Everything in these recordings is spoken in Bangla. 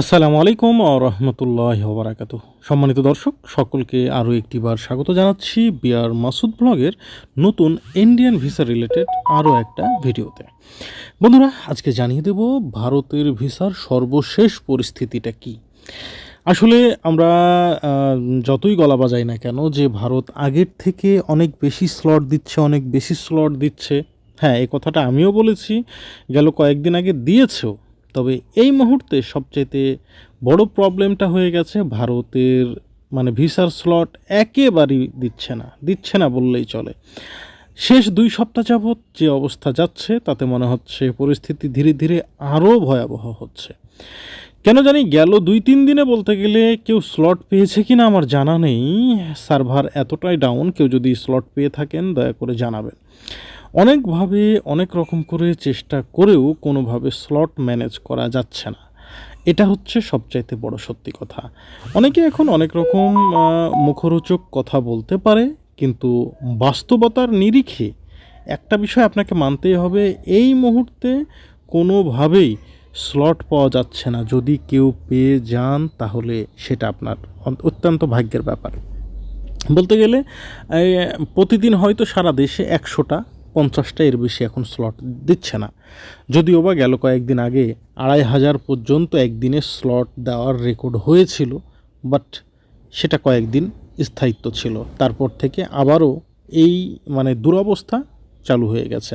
আসসালামু আলাইকুম রহমতুল্লাহ বারাকাত সম্মানিত দর্শক, সকলকে আরও একটিবার স্বাগত জানাচ্ছি বিআর মাসুদ ব্লগের নতুন ইন্ডিয়ান ভিসা রিলেটেড আরও একটা ভিডিওতে। বন্ধুরা, আজকে জানিয়ে দেব ভারতের ভিসার সর্বশেষ পরিস্থিতিটা কি। আসলে আমরা যতই গলা বাজাই না কেন যে ভারত আগের থেকে অনেক বেশি স্লট দিচ্ছে, অনেক বেশি স্লট দিচ্ছে। হ্যাঁ এই কথাটা আমিও বলেছি, গেল কয়েকদিন আগে দিয়েছেও। তবে এই মুহূর্তে সবচাইতে বড় প্রবলেমটা হয়ে গেছে ভারতের মানে ভিসার স্লট একেবারেই দিচ্ছে না দিচ্ছে না বললেই চলে। শেষ দুই সপ্তাহ যাবৎ যে অবস্থা যাচ্ছে, তাতে মনে হচ্ছে পরিস্থিতি ধীরে ধীরে আরও ভয়াবহ হচ্ছে। কেন জানি গেল দুই তিন দিনে বলতে গেলে কেউ স্লট পেয়েছে কি না আমার জানা নেই। সার্ভার এতটাই ডাউন কেউ যদি স্লট পেয়ে থাকেন, দয়া করে জানাবেন। অনেকভাবে, অনেক রকম করে চেষ্টা করেও কোনোভাবে স্লট ম্যানেজ করা যাচ্ছে না। এটা হচ্ছে সবচাইতে বড় সত্যি কথা। অনেকে এখন অনেক রকম মুখরোচক কথা বলতে পারে, কিন্তু বাস্তবতার নিরিখে একটা বিষয় আপনাকে মানতেই হবে, এই মুহূর্তে কোনোভাবেই স্লট পাওয়া যাচ্ছে না। যদি কেউ পেয়ে যান, তাহলে সেটা আপনার অত্যন্ত ভাগ্যের ব্যাপার। বলতে গেলে প্রতিদিন হয়তো সারা দেশে একশোটা পঞ্চাশটা এর বেশি এখন স্লট দিচ্ছে না। যদিও বা গেল কয়েকদিন আগে আড়াই হাজার পর্যন্ত একদিনে স্লট দেওয়ার রেকর্ড হয়েছিল বাট সেটা কয়েকদিন স্থায়িত্ব ছিল। তারপর থেকে আবারও এই মানে দুরবস্থা চালু হয়ে গেছে।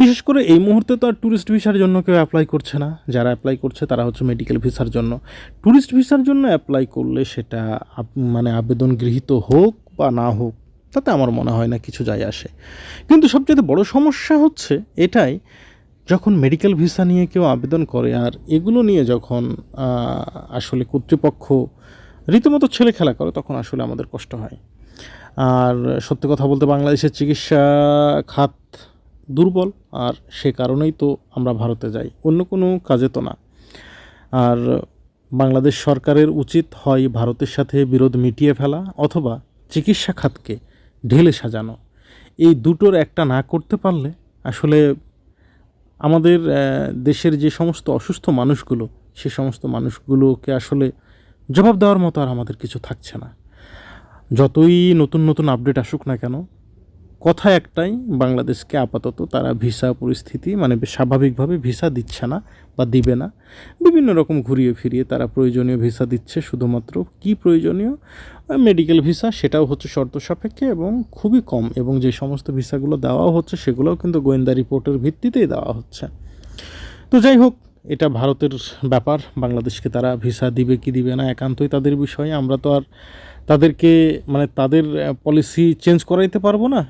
বিশেষ করে এই মুহূর্তে তো আর ট্যুরিস্ট ভিসার জন্য কেউ অ্যাপ্লাই করছে না। যারা অ্যাপ্লাই করছে তারা হচ্ছে মেডিকেল ভিসার জন্য। ট্যুরিস্ট ভিসার জন্য অ্যাপ্লাই করলে সেটা মানে আবেদন গৃহীত হোক বা না হোক তাতে আমার মনে হয় না কিছু যায় আসে। কিন্তু সবচেয়ে বড় সমস্যা হচ্ছে এটাই, যখন মেডিকেল ভিসা নিয়ে কেউ আবেদন করে আর এগুলো নিয়ে যখন আসলে কর্তৃপক্ষ রীতিমতো ছেলে খেলা করে, তখন আসলে আমাদের কষ্ট হয়। আর সত্যি কথা বলতে বাংলাদেশের চিকিৎসা খাত দুর্বল, আর সে কারণেই তো আমরা ভারতে যাই। অন্য কোনো কাজে তো না। আর বাংলাদেশ সরকারের উচিত হয় ভারতের সাথে বিরোধ মিটিয়ে ফেলা, অথবা চিকিৎসা খাতকে ঢেলে সাজানো। এই দুটোর একটা না করতে পারলে আসলে আমাদের দেশের যে সমস্ত অসুস্থ মানুষগুলো, সে সমস্ত মানুষগুলোকে আসলে জবাব দেওয়ার মতো আর আমাদের কিছু থাকছে না। যতই নতুন নতুন আপডেট আসুক না কেন কথা একটাই, বাংলাদেশকে আপাতত তারা ভিসা পরিস্থিতি মানে স্বাভাবিকভাবে ভিসা দিচ্ছে না বা দিবে না। বিভিন্ন রকম ঘুরিয়ে ফিরিয়ে তারা প্রয়োজনীয় ভিসা দিচ্ছে, শুধুমাত্র কি প্রয়োজনীয়? মেডিকেল ভিসা, সেটাও হচ্ছে শর্ত সাপেক্ষে এবং খুবই কম এবং যে সমস্ত ভিসাগুলো দেওয়া হচ্ছে, সেগুলোও কিন্তু গোয়েন্দা রিপোর্টের ভিত্তিতেই দেওয়া হচ্ছে। তো যাই হোক, এটা ভারতের ব্যাপার, বাংলাদেশকে তারা ভিসা দিবে কি দিবে না একান্তই তাদের বিষয়ে আমরা তো আর তাদেরকে মানে তাদের পলিসি চেঞ্জ করাইতে পারব না।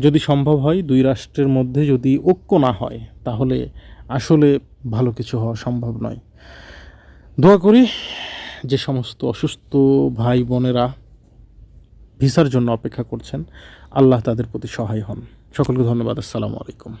যদি সম্ভব হয়, দুই রাষ্ট্রের মধ্যে যদি ঐক্য না হয়, তাহলে আসলে ভালো কিছু হওয়া সম্ভব নয়। দোয়া করি যে সমস্ত অসুস্থ ভাই বোনেরা ভিসার জন্য অপেক্ষা করছেন, আল্লাহ তাদের প্রতি সহায় হন। সকলকে ধন্যবাদ। আসসালামু আলাইকুম।